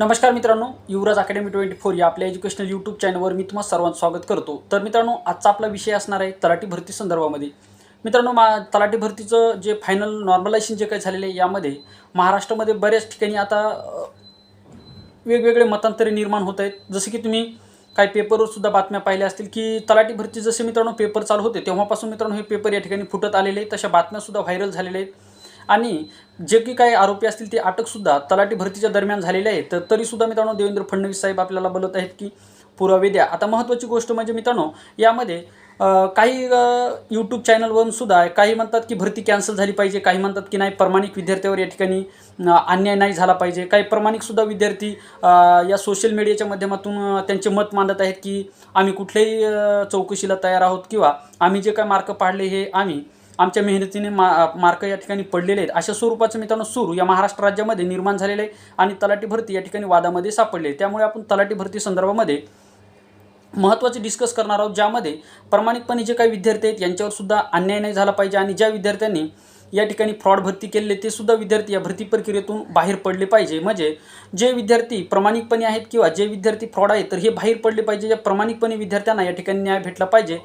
नमस्कार मित्रांनो युवराज academy twenty four या आपल्या एज्युकेशनल यूट्यूब चॅनलवर मी तुम्हाला सर्वांचं स्वागत करतो. तर मित्रांनो आजचा आपला विषय असणार आहे तलाठी भरती संदर्भामध्ये. मित्रांनो मा तलाठी भरतीचं जे फायनल नॉर्मलायझेशन जे काही झालेलं आहे यामध्ये महाराष्ट्रामध्ये बऱ्याच ठिकाणी आता वेगवेगळे मतांतरे निर्माण होत आहेत. जसे की तुम्ही काही पेपरवर सुद्धा बातम्या पाहिल्या असतील की तलाठी भरती जसे मित्रांनो पेपर चालू होते तेव्हापासून मित्रांनो हे पेपर या ठिकाणी फुटत आलेले आहेत. तशा बातम्यासुद्धा व्हायरल झालेल्या आहेत. आणि जे की काही आरोपी असतील ते अटकसुद्धा तलाठी भरतीच्या दरम्यान झालेले आहेत. तर तरीसुद्धा मित्रांनो देवेंद्र फडणवीस साहेब आपल्याला बोलत आहेत की पुरावे द्या. आता महत्त्वाची गोष्ट म्हणजे मित्रांनो यामध्ये काही यूट्यूब चॅनलवरून सुद्धा काही म्हणतात की भरती कॅन्सल झाली पाहिजे काही म्हणतात की नाही प्रमाणिक विद्यार्थ्यावर या ठिकाणी अन्याय नाही झाला पाहिजे. काही प्रमाणिकसुद्धा विद्यार्थी या सोशल मीडियाच्या माध्यमातून त्यांचे मत मांडत आहेत की आम्ही कुठल्याही चौकशीला तयार आहोत किंवा आम्ही जे काय मार्क पाडले हे आम्ही आमच्या मेहनतीने मा मार्क या ठिकाणी पडलेले आहेत. अशा स्वरूपाचं मित्रांनो सूर या महाराष्ट्र राज्यामध्ये निर्माण झालेले आहे आणि तलाठी भरती या ठिकाणी वादामध्ये सापडले आहे. त्यामुळे आपण तलाठी भरती संदर्भामध्ये महत्त्वाचे डिस्कस करणार आहोत ज्यामध्ये प्रामाणिकपणे जे काही विद्यार्थी आहेत यांच्यावर सुद्धा अन्याय नाही झाला पाहिजे आणि ज्या विद्यार्थ्यांनी या ठिकाणी फ्रॉड भरती केलेले ते सुद्धा विद्यार्थी या भरती प्रक्रियेतून बाहेर पडले पाहिजे. म्हणजे जे विद्यार्थी प्रामाणिकपणे आहेत किंवा जे विद्यार्थी फ्रॉड आहेत तर हे बाहेर पडले पाहिजे. ज्या प्रामाणिकपणे विद्यार्थ्यांना या ठिकाणी न्याय भेटला पाहिजे.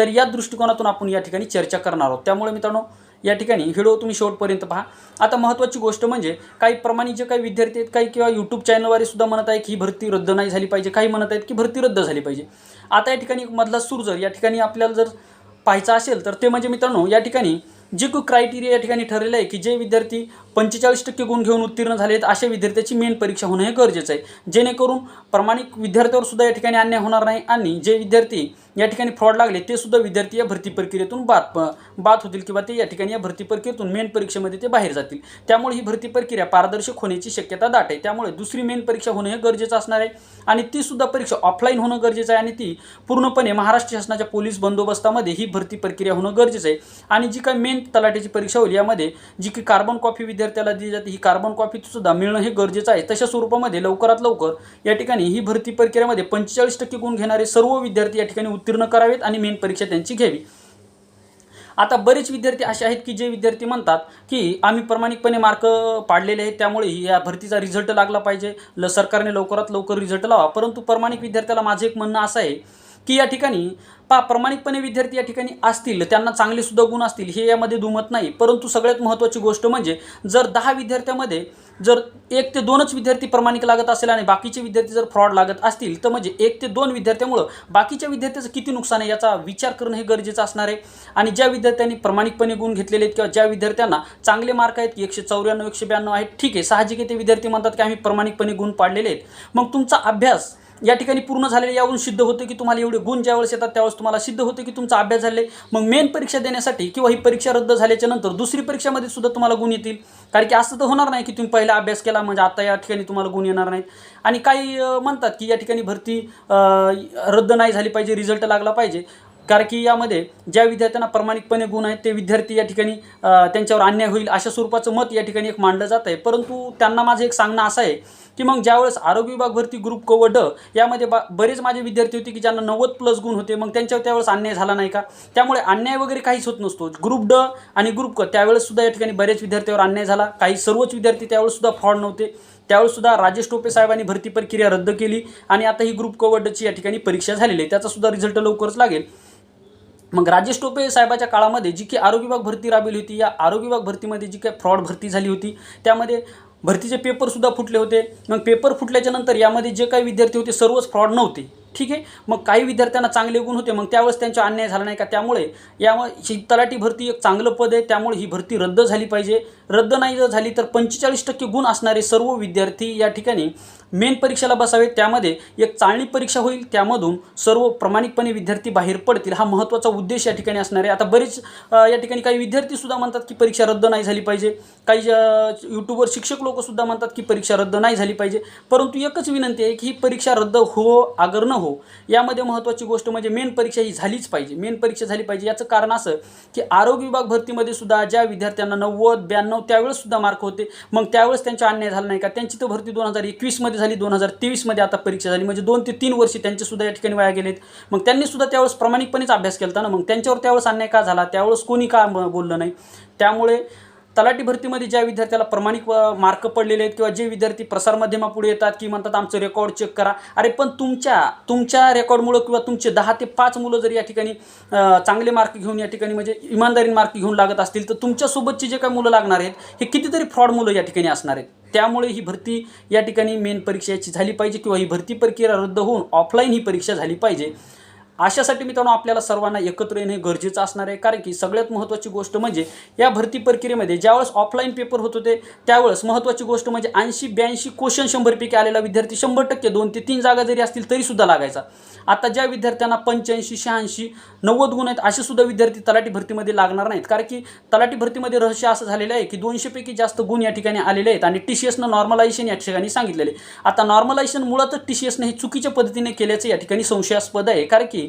तर या दृष्टिकोनातून आपण या ठिकाणी चर्चा करणार आहोत. त्यामुळे मित्रांनो या ठिकाणी व्हिडिओ तुम्ही शेवटपर्यंत पहा. आता महत्त्वाची गोष्ट म्हणजे काही प्रमाणित जे काही विद्यार्थी आहेत काही किंवा यूट्यूब चॅनलवारे सुद्धा म्हणत आहे की ही भरती रद्द नाही झाली पाहिजे. काही म्हणत आहेत की भरती रद्द झाली पाहिजे. आता या ठिकाणी मधला सूर जर या ठिकाणी आपल्याला जर पाहायचा असेल तर ते म्हणजे मित्रांनो या ठिकाणी जे क्रायटेरिया या ठिकाणी ठरलेलं आहे की जे विद्यार्थी पंचेचाळीस टक्के गुण घेऊन उत्तीर्ण झाले आहेत. अशा विद्यार्थ्याची मेन परीक्षा होणं हे गरजेचं आहे. जेणेकरून प्रामाणिक विद्यार्थ्यावर सुद्धा या ठिकाणी अन्याय होणार नाही आणि जे विद्यार्थी या ठिकाणी फ्रॉड लागले ते सुद्धा विद्यार्थी या भरती प्रक्रियेतून बाद बाद होतील किंवा ते या ठिकाणी या भरती प्रक्रियेतून मेन परीक्षेमध्ये ते बाहेर जातील. त्यामुळे ही भरती प्रक्रिया पारदर्शक होण्याची शक्यता दाट आहे. त्यामुळे दुसरी मेन परीक्षा होणं हे गरजेचं असणार आहे आणि ती सुद्धा परीक्षा ऑफलाईन होणं गरजेचं आहे आणि ती पूर्णपणे महाराष्ट्र शासनाच्या पोलीस बंदोबस्तामध्ये ही भरती प्रक्रिया होणं गरजेचं आहे. आणि जी काही मेन तलाट्याची परीक्षा होईल यामध्ये जी की कार्बन कॉफी विद्यार्थ्याला दिली जाते ही कार्बन कॉपी सुद्धा मिळणं हे गरजेचं आहे. तशा स्वरूपामध्ये लवकरात लवकर या ठिकाणी ही भरती प्रक्रियेमध्ये पंचेचाळीस टक्के गुण घेणारे सर्व विद्यार्थी या ठिकाणी उत्तीर्ण करावेत आणि मेन परीक्षा त्यांची घ्यावी. आता बरेच विद्यार्थी असे आहेत की जे विद्यार्थी म्हणतात की आम्ही प्रामाणिकपणे मार्क पाडलेले आहेत त्यामुळे या भरतीचा रिझल्ट लागला पाहिजे. ल सरकारने लवकरात लवकर रिझल्ट लावा परंतु प्रामाणिक विद्यार्थ्याला माझं एक म्हणणं असं आहे की या ठिकाणी पा प्रामाणिकपणे विद्यार्थी या ठिकाणी असतील त्यांना चांगले सुद्धा गुण असतील हे यामध्ये दुमत नाही. परंतु सगळ्यात महत्त्वाची गोष्ट म्हणजे जर दहा विद्यार्थ्यामध्ये जर एक ते दोनच विद्यार्थी प्रामाणिक लागत असेल आणि बाकीचे विद्यार्थी जर फ्रॉड लागत असतील तर म्हणजे एक ते दोन विद्यार्थ्यामुळं बाकीच्या विद्यार्थ्याचं किती नुकसान आहे याचा विचार करणं हे गरजेचं असणार आहे. आणि ज्या विद्यार्थ्यांनी प्रामाणिकपणे गुण घेतलेले आहेत किंवा ज्या विद्यार्थ्यांना चांगले मार्क आहेत की एकशे चौऱ्याण्णव एकशे ब्याण्णव आहेत ठीक आहे साहजिक ते विद्यार्थी म्हणतात की आम्ही प्रामाणिकपणे गुण पाडलेले आहेत. मग तुमचा अभ्यास या ठिकाणी पूर्ण झालेले यावरून सिद्ध होतं की तुम्हाला एवढे गुण ज्यावेळेस येतात त्यावेळेस तुम्हाला सिद्ध होतं की तुमचा अभ्यास झाले. मग मेन परीक्षा देण्यासाठी किंवा ही परीक्षा रद्द झाल्याच्यानंतर दुसरी परीक्षामध्ये सुद्धा तुम्हाला गुण येतील. कारण की असं तर होणार नाही की तुम्ही पहिला अभ्यास केला म्हणजे आता या ठिकाणी तुम्हाला गुण येणार नाहीत. आणि काही म्हणतात की या ठिकाणी भरती रद्द नाही झाली पाहिजे रिझल्ट लागला पाहिजे. कारण की यामध्ये ज्या विद्यार्थ्यांना प्रामाणिकपणे गुण आहेत ते विद्यार्थी या ठिकाणी त्यांच्यावर अन्याय होईल अशा स्वरूपाचं मत या ठिकाणी एक मांडलं जात आहे परंतु त्यांना माझं एक सांगणं असं आहे की मग ज्यावेळेस आरोग्य विभाग भरती ग्रुप क व ड यामध्ये बा बरेच माझे विद्यार्थी होते की ज्यांना नव्वद प्लस गुण होते मग त्यांच्यावर त्यावेळेस अन्याय झाला नाही का? त्यामुळे अन्याय वगैरे काहीच होत नसतो. ग्रुप ड आणि ग्रुप क त्यावेळेस सुद्धा या ठिकाणी बरेच विद्यार्थ्यावर अन्याय झाला. काही सर्वच विद्यार्थी त्यावेळेस सुद्धा फ्रॉड नव्हते. त्यावेळेस सुद्धा राजेश टोपे साहेबांनी भरती प्रक्रिया रद्द केली आणि आता ही ग्रुप क व डची या ठिकाणी परीक्षा झालेली आहे. त्याचा सुद्धा रिझल्ट लवकरच लागेल. मग राजेश टोपे साहेबाच्या काळामध्ये जी की आरोग्य विभाग भरती राबवली होती या आरोग्य विभाग भरतीमध्ये जी काही फ्रॉड भरती झाली होती त्यामध्ये भरतीचे पेपरसुद्धा फुटले होते. मग पेपर फुटल्याच्यानंतर यामध्ये जे काही विद्यार्थी होते सर्वच फ्रॉड नव्हते. ठीक आहे? मग काही विद्यार्थ्यांना चांगले गुण होते मग त्यावेळेस त्यांचा अन्याय झाला नाही का? त्यामुळे यामुळे ही तलाठी भरती एक चांगलं पद आहे. त्यामुळे ही भरती रद्द झाली पाहिजे. रद्द नाही जर झाली तर पंचेचाळीस टक्के गुण असणारे सर्व विद्यार्थी या ठिकाणी मेन परीक्षेला बसावेत त्यामध्ये एक चाळणी परीक्षा होईल त्यामधून सर्व प्रामाणिकपणे विद्यार्थी बाहेर पडतील. हा महत्त्वाचा उद्देश या ठिकाणी असणार आहे. आता बरेच या ठिकाणी काही विद्यार्थीसुद्धा म्हणतात की परीक्षा रद्द नाही झाली पाहिजे. काही यूट्यूबवर शिक्षक लोकसुद्धा म्हणतात की परीक्षा रद्द नाही झाली पाहिजे. परंतु एकच विनंती आहे की ही परीक्षा रद्द हो आगर न हो यामध्ये महत्त्वाची गोष्ट म्हणजे मेन परीक्षा ही झालीच पाहिजे. मेन परीक्षा झाली पाहिजे. याचं कारण असं की आरोग्य विभाग भरतीमध्ये सुद्धा ज्या विद्यार्थ्यांना नव्वद ब्याण्णव त्यावेळेस सुद्धा मार्क होते. मग त्यावेळेस त्यांचा अन्याय झाला नाही का? त्यांची तर भरती दोन हजार एकवीसमध्ये झाली दोन हजार तेवीसमध्ये आता परीक्षा झाली. म्हणजे दोन ते तीन वर्षे त्यांचेसुद्धा या ठिकाणी वाया गेलेत. मग त्यांनी सुद्धा त्यावेळेस प्रामाणिकपणेच अभ्यास केला ना. मग त्यांच्यावर त्यावेळेस अन्याय का झाला? त्यावेळेस कोणी का बोललं नाही? त्यामुळे तलाठी भरतीमध्ये ज्या विद्यार्थ्याला प्रमाणिक मार्क पडलेले आहेत किंवा जे विद्यार्थी प्रसारमाध्यमापुढे येतात की म्हणतात आमचं रेकॉर्ड चेक करा. अरे पण तुमच्या तुमच्या रेकॉर्डमुळं किंवा तुमचे दहा ते पाच मुलं जर या ठिकाणी चांगले मार्क घेऊन या ठिकाणी म्हणजे इमानदारीने मार्क घेऊन लागत असतील तर तुमच्यासोबतचे जे काही मुलं लागणार आहेत हे कितीतरी फ्रॉड मुलं या ठिकाणी असणार आहेत. त्यामुळे ही भरती या ठिकाणी मेन परीक्षेची झाली पाहिजे किंवा ही भरती प्रक्रिया रद्द होऊन ऑफलाईन ही परीक्षा झाली पाहिजे. अशासाठी मित्रांनो आपल्याला सर्वांना एकत्र येणे गरजेचं असणार आहे. कारण की सगळ्यात महत्त्वाची गोष्ट म्हणजे या भरती प्रक्रियेमध्ये ज्यावेळेस ऑफलाईन पेपर होत होते त्यावेळेस महत्त्वाची गोष्ट म्हणजे ऐंशी ब्याऐंशी क्वेश्चन शंभरपैकी आलेला विद्यार्थी शंभर टक्के दोन ते तीन जागा जरी असतील तरीसुद्धा लागायचा. आता ज्या विद्यार्थ्यांना पंच्याऐंशी शहाऐंशी नव्वद गुण आहेत असे सुद्धा विद्यार्थी तलाठी भरतीमध्ये लागणार नाहीत. कारण की तलाठी भरतीमध्ये रहस्य असं झालेलं आहे की दोनशेपैकी जास्त गुण या ठिकाणी आलेले आहेत आणि टी सी एसनं नॉर्मलायझेशन या ठिकाणी सांगितलेले. आता नॉर्मलायझेशन मुळातच टी सी एसनं हे चुकीच्या पद्धतीने केल्याचं या ठिकाणी संशयास्पद आहे. कारण की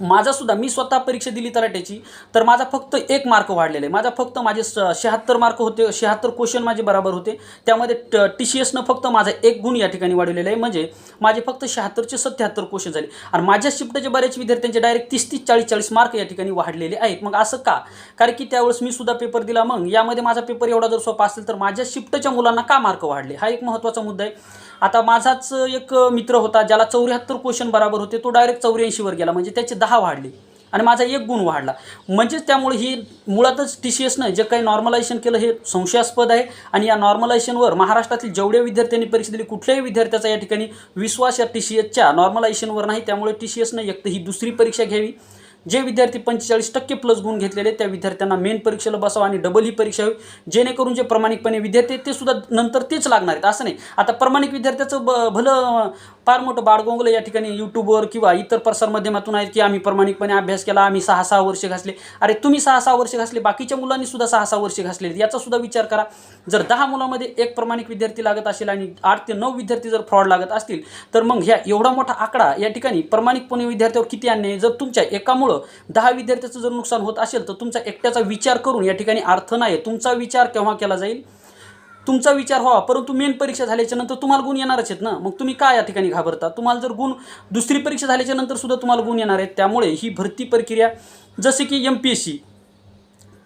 माझा सुद्धा मी स्वतः परीक्षा दिली तलाट्याची तर माझा फक्त एक मार्क वाढलेला आहे. माझा फक्त माझे शहात्तर मार्क होते शहात्तर क्वेश्चन माझे बरोबर होते. त्यामध्ये ट टी सी एसनं फक्त माझा एक गुण या ठिकाणी वाढवलेला आहे. म्हणजे माझे फक्त शहात्तरचे सत्याहत्तर क्वेश्चन झाले. आणि माझ्या शिफ्टचे बऱ्याच विद्यार्थ्यांचे डायरेक्ट तीस तीस चाळीस चाळीस मार्क या ठिकाणी वाढलेले आहेत. मग असं का? कारण की त्यावेळेस मी सुद्धा पेपर दिला. मग यामध्ये माझा पेपर एवढा जर सोपा असेल तर माझ्या शिफ्टच्या मुलांना का मार्क वाढले? हा एक महत्त्वाचा मुद्दा आहे. आता माझाच एक मित्र होता ज्याला चौऱ्याहत्तर क्वेश्चन बरोबर होते. तो डायरेक्ट चौऱ्याऐंशीवर गेला. म्हणजे त्याचे दहा वाढली आणि माझा एक गुण वाढला. म्हणजेच त्यामुळे ही मुळातच टी सी एसनं जे काही नॉर्मलायझेशन केलं हे संशयास्पद आहे. आणि या नॉर्मलायझेशनवर महाराष्ट्रातील जेवढ्या विद्यार्थ्यांनी परीक्षा दिली कुठल्याही विद्यार्थ्याचा या ठिकाणी विश्वास या टी सी एसच्या नॉर्मलायझेशनवर नाही. त्यामुळे टी सी एसनं एक तर ही दुसरी परीक्षा घ्यावी. जे विद्यार्थी पंचेचाळीस टक्के प्लस गुण घेतलेले त्या विद्यार्थ्यांना मेन परीक्षेला बसावं आणि डबल ही परीक्षा होईल जेणेकरून जे प्रामाणिकपणे विद्यार्थी आहेत ते सुद्धा नंतर तेच लागणार आहेत. असं नाही. आता प्रामाणिक विद्यार्थ्याचं ब भलं फार मोठं बाळगोंगलं या ठिकाणी यूट्यूबवर किंवा इतर प्रसारमाध्यमातून आहेत की आम्ही प्रामाणिकपणे अभ्यास केला आम्ही सहा सहा वर्ष घासले. अरे तुम्ही सहा सहा वर्ष घासले बाकीच्या मुलांनी सुद्धा सहा सहा वर्ष घासले. याचा सुद्धा विचार करा. जर दहा मुलामध्ये एक प्रामाणिक विद्यार्थी लागत असेल आणि आठ ते नऊ विद्यार्थी जर फ्रॉड लागत असतील तर मग ह्या एवढा मोठा आकडा या ठिकाणी प्रामाणिकपणे विद्यार्थ्यावर किती अन्याय जर तुमच्या एकामुळं दहा विद्यार्थ्याचं जर नुकसान होत असेल तर तुमचा एकट्याचा विचार करून या ठिकाणी अर्थ नाही तुमचा विचार केव्हा केला जाईल? तुमचा विचार व्हावा परंतु मेन परीक्षा झाल्याच्यानंतर तुम्हाला गुण येणारच आहेत ना? मग तुम्ही काय या ठिकाणी घाबरता? तुम्हाला जर गुण दुसरी परीक्षा झाल्याच्यानंतर सुद्धा तुम्हाला गुण येणार आहेत. त्यामुळे ही भरती प्रक्रिया जसे की M P S C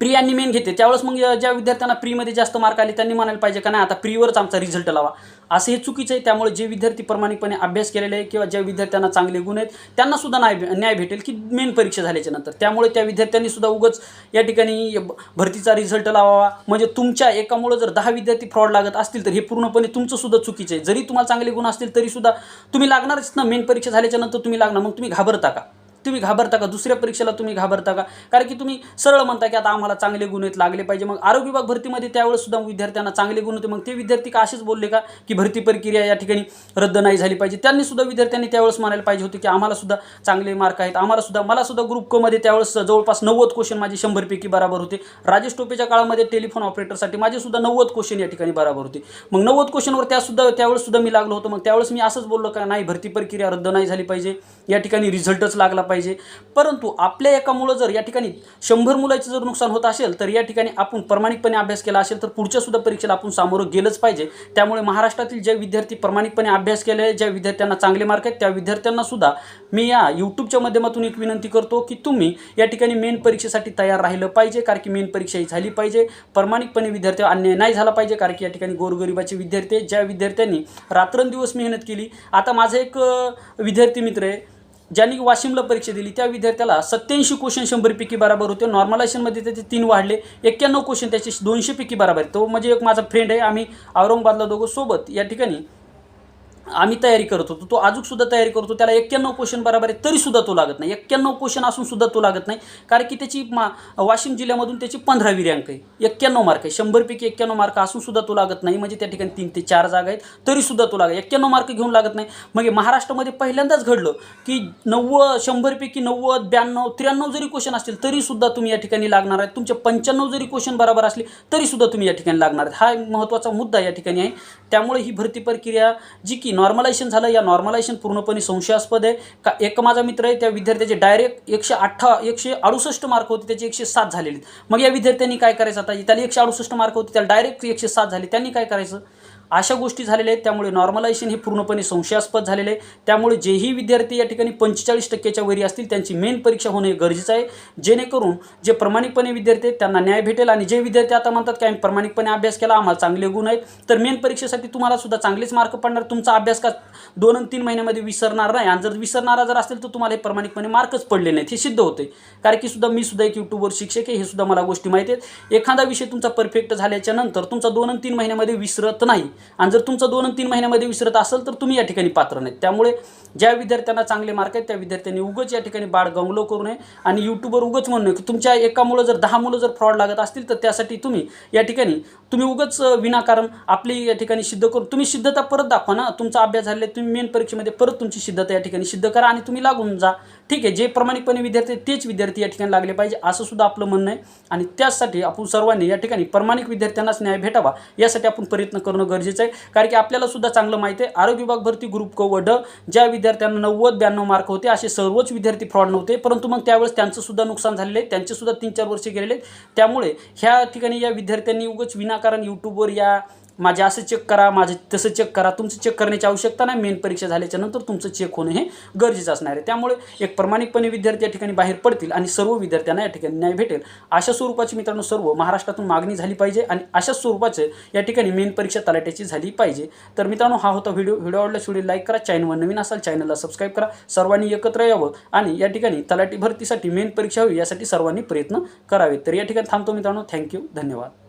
pre आणि मेन घेते त्यावेळेस मग ज्या विद्यार्थ्यांना प्रीमध्ये जास्त मार्क आले त्यांनी म्हणायला पाहिजे का नाही आता प्रीवरच आमचा रिझल्ट लावा. असं हे चुकीचं आहे. त्यामुळे जे विद्यार्थी प्रामाणिकपणे अभ्यास केलेले आहे किंवा ज्या विद्यार्थ्यांना चांगले गुण आहेत त्यांना सुद्धा न्याय न्याय भेटेल की मेन परीक्षा झाल्याच्यानंतर. त्यामुळे त्या विद्यार्थ्यांनी सुद्धा उगच या ठिकाणी भरतीचा रिझल्ट लावावा. म्हणजे तुमच्या एकामुळं जर दहा विद्यार्थी फ्रॉड लागत असतील तर हे पूर्णपणे तुमचं सुद्धा चुकीचं आहे. जरी तुम्हाला चांगले गुण असतील तरी सुद्धा तुम्ही लागणारच ना. मेन परीक्षा झाल्याच्यानंतर तुम्ही लागणार. मग तुम्ही घाबरता का? तुम्ही घाबरता का? दुसऱ्या परीक्षेला तुम्ही घाबरता का? कारण की तुम्ही सरळ म्हणता की आता आम्हाला चांगले गुण आहेत लागले पाहिजे. मग आरोग्य विभाग भरतीमध्ये त्यावेळेस सुद्धा विद्यार्थ्यांना चांगले गुण होते. मग ते विद्यार्थी का असेच बोलले का? की भरती प्रक्रिया या ठिकाणी रद्द नाही झाली पाहिजे. त्यांनी सुद्धा विद्यार्थ्यांनी त्यावेळेस म्हणायला पाहिजे होते की आम्हाला सुद्धा चांगले मार्क आहेत. आम्हाला सुद्धा मला सुद्धा ग्रुप कमध्ये त्यावेळेस जवळपास नव्वद क्वेश्चन माझे शंभरपैकी बराबर होते. राजेश टोपेच्या काळामध्ये टेलिफोन ऑपरेटरसाठी माझे सुद्धा नव्वद क्वेश्चन या ठिकाणी बराबर होते. मग नव्वद क्वेश्चनवर त्यासुद्धा त्यावेळेस सुद्धा मी लागलो होतो. मग त्यावेळेस मी असंच बोललो का? नाही भरती प्रक्रिया रद्द नाही झाली पाहिजे. या ठिकाणी रिझल्टच लागला पाहिजे. पाहिजे. परंतु आपल्या एका मुलं जर या ठिकाणी शंभर मुलाचं जर नुकसान होत असेल तर या ठिकाणी आपण प्रामाणिकपणे अभ्यास केला असेल तर पुढच्या सुद्धा परीक्षेला आपण सामोरं गेलंच पाहिजे. त्यामुळे महाराष्ट्रातील जे विद्यार्थी प्रामाणिकपणे अभ्यास केले आहे, ज्या विद्यार्थ्यांना चांगले मार्क आहेत त्या विद्यार्थ्यांना सुद्धा मी या यूट्यूबच्या माध्यमातून एक विनंती करतो की तुम्ही या ठिकाणी मेन परीक्षेसाठी तयार राहिलं पाहिजे कारण की मेन परीक्षा ही झाली पाहिजे. प्रामाणिकपणे विद्यार्थी अन्याय नाही झाला पाहिजे कारण की या ठिकाणी गोरगरिबाचे विद्यार्थी ज्या विद्यार्थ्यांनी रात्रंदिवस मेहनत केली. आता माझा एक विद्यार्थी मित्र आहे ज्यांनी वाशिमला परीक्षा दिली त्या विद्यार्थ्याला सत्याऐंशी क्वेश्चन शंभरपैकी बराबर होते. नॉर्मलायझेशनमध्ये त्याचे तीन वाढले. एक्क्याण्णव क्वेश्चन त्याचे दोनशेपैकी बराबर आहेत. तो म्हणजे एक माझा फ्रेंड आहे. आम्ही औरंगाबादला दोघं सोबत या ठिकाणी आम्ही तयारी करत होतो. तो अजून सुद्धा तयारी करतो त्याला एक्क्याण्णव क्वेश्चन बरोबर आहे तरी सुद्धा तो लागत नाही. एक्क्याण्णव क्वेश्चन असून सुद्धा तो लागत नाही. कारण की त्याची मा वाशिम जिल्ह्यामधून त्याची पंधरावी रँक आहे. एक्क्याण्णव मार्क आहे. शंभरपैकी एक्क्याण्णव मार्क असून सुद्धा तो लागत नाही. म्हणजे त्या ठिकाणी तीन ते चार जागा आहेत. तरी सुद्धा तो लागत एक्क्याण्णव मार्क घेऊन लागत नाही. म्हणजे महाराष्ट्रामध्ये पहिल्यांदाच घडलं की नव्वद शंभरपैकी नव्वद ब्याण्णव त्र्याण्णव जरी क्वेश्चन असतील तरी सुद्धा तुम्ही या ठिकाणी लागणार आहेत. तुमचे पंच्याण्णव जरी क्वेश्चन बरोबर असले तरी सुद्धा तुम्ही या ठिकाणी लागणार आहेत. हा महत्त्वाचा मुद्दा या ठिकाणी आहे. त्यामुळे ही भरती प्रक्रिया जी की नॉर्मलायझेशन झालं या नॉर्मलायझेशन पूर्णपणे संशयास्पद आहे. का एक माझा मित्र आहे त्या विद्यार्थ्याचे डायरेक्ट एकशे अठ्ठा एकशे अडुसष्ट मार्क होते त्याचे एकशे सात झालेले मग या विद्यार्थ्यांनी काय करायचं आता? त्याला एकशे अडुसष्ट मार्क होते त्याला डायरेक्ट एकशे सात झाले त्यांनी काय करायचं? अशा गोष्टी झालेल्या आहेत. त्यामुळे नॉर्मलायझेशन हे पूर्णपणे संशयास्पद झालेले आहे. त्यामुळे जेही विद्यार्थी या ठिकाणी पंचेचाळीस टक्क्याच्या वरी असतील त्यांची मेन परीक्षा होणे गरजेचं आहे. जेणेकरून जे प्रामाणिकपणे विद्यार्थी आहेत त्यांना न्याय भेटेल आणि जे विद्यार्थी आता म्हणतात की आम्ही प्रामाणिकपणे अभ्यास केला आम्हाला चांगले गुण आहेत तर मेन परीक्षेसाठी तुम्हाला सुद्धा चांगलेच मार्क पडणार. तुमचा अभ्यास का दोन आणि तीन महिन्यामध्ये विसरणार नाही. आणि जर विसरणारा जर असेल तर तुम्हाला हे प्रामाणिकपणे मार्कच पडले नाहीत. हे सिद्ध होते कारण की सुद्धा मी सुद्धा एक यूट्यूबवर शिक्षक आहे हे सुद्धा मला गोष्टी माहिती आहेत. एखादा विषय तुमचा परफेक्ट झाल्याच्यानंतर तुमचा दोन आणि तीन महिन्यामध्ये विसरत नाही. आणि जर तुमचा दोन तीन महिन्यामध्ये विसरत असेल तर तुम्ही या ठिकाणी पात्र नाहीत. त्यामुळे ज्या विद्यार्थ्यांना चांगले मार्क आहेत त्या विद्यार्थ्यांनी उगच या ठिकाणी बाळ गंगलो करू नये आणि यूट्यूबवर उगच म्हणू नये की तुमच्या एका मुलं जर दहा मुलं जर फ्रॉड लागत असतील तर त्यासाठी तुम्ही या ठिकाणी तुम्ही उगच विनाकारण आपली या ठिकाणी सिद्ध करून तुम्ही सिद्धता परत दाखवा ना. तुमचा अभ्यास झालेला तुम्ही मेन परीक्षेमध्ये परत तुमची सिद्धता या ठिकाणी सिद्ध करा आणि तुम्ही लागून जा. ठीक आहे जे प्रामाणिकपणे विद्यार्थी तेच विद्यार्थी या ठिकाणी लागले पाहिजे असं सुद्धा आपलं म्हणणं आहे. आणि त्याचसाठी आपण सर्वांनी या ठिकाणी प्रामाणिक विद्यार्थ्यांनाच न्याय भेटावा यासाठी आपण प्रयत्न करणं गरजेचं आहे. कारण की आपल्याला सुद्धा चांगलं माहिती आहे. आरोग्य विभाग भरती ग्रुप क वड ज्या विद्यार्थ्यांना नव्वद ब्याण्णव मार्क होते असे सर्वच विद्यार्थी फ्रॉड नव्हते. परंतु मग त्यावेळेस त्यांचं सुद्धा नुकसान झालेलं आहे. त्यांचे सुद्धा तीन चार वर्षे गेलेले आहेत. त्यामुळे ह्या ठिकाणी या विद्यार्थ्यांनी उगाच विनाकारण यूट्यूबवर या माझे असं चेक करा माझे तसं चेक करा. तुमचं चेक करण्याची आवश्यकता नाही. मेन परीक्षा झाल्याच्यानंतर तुमचं चेक होणं हे गरजेचं असणार आहे. त्यामुळे एक प्रामाणिकपणे विद्यार्थी या ठिकाणी बाहेर पडतील आणि सर्व विद्यार्थ्यांना या ठिकाणी न्याय भेटेल. अशा स्वरूपाची मित्रांनो सर्व महाराष्ट्रातून मागणी झाली पाहिजे आणि अशा स्वरूपाचं या ठिकाणी मेन परीक्षा तलाट्याची झाली पाहिजे. तर मित्रांनो हा होता व्हिडिओ व्हिडिओ आवडल्यास व्हिडिओ लाईक करा. चॅनलवर नवीन असाल चॅनलला सबस्क्राईब करा. सर्वांनी एकत्र यावं आणि या ठिकाणी तलाठी भरतीसाठी मेन परीक्षा होईल यासाठी सर्वांनी प्रयत्न करावेत. तर या ठिकाणी थांबतो मित्रांनो. थँक्यू धन्यवाद.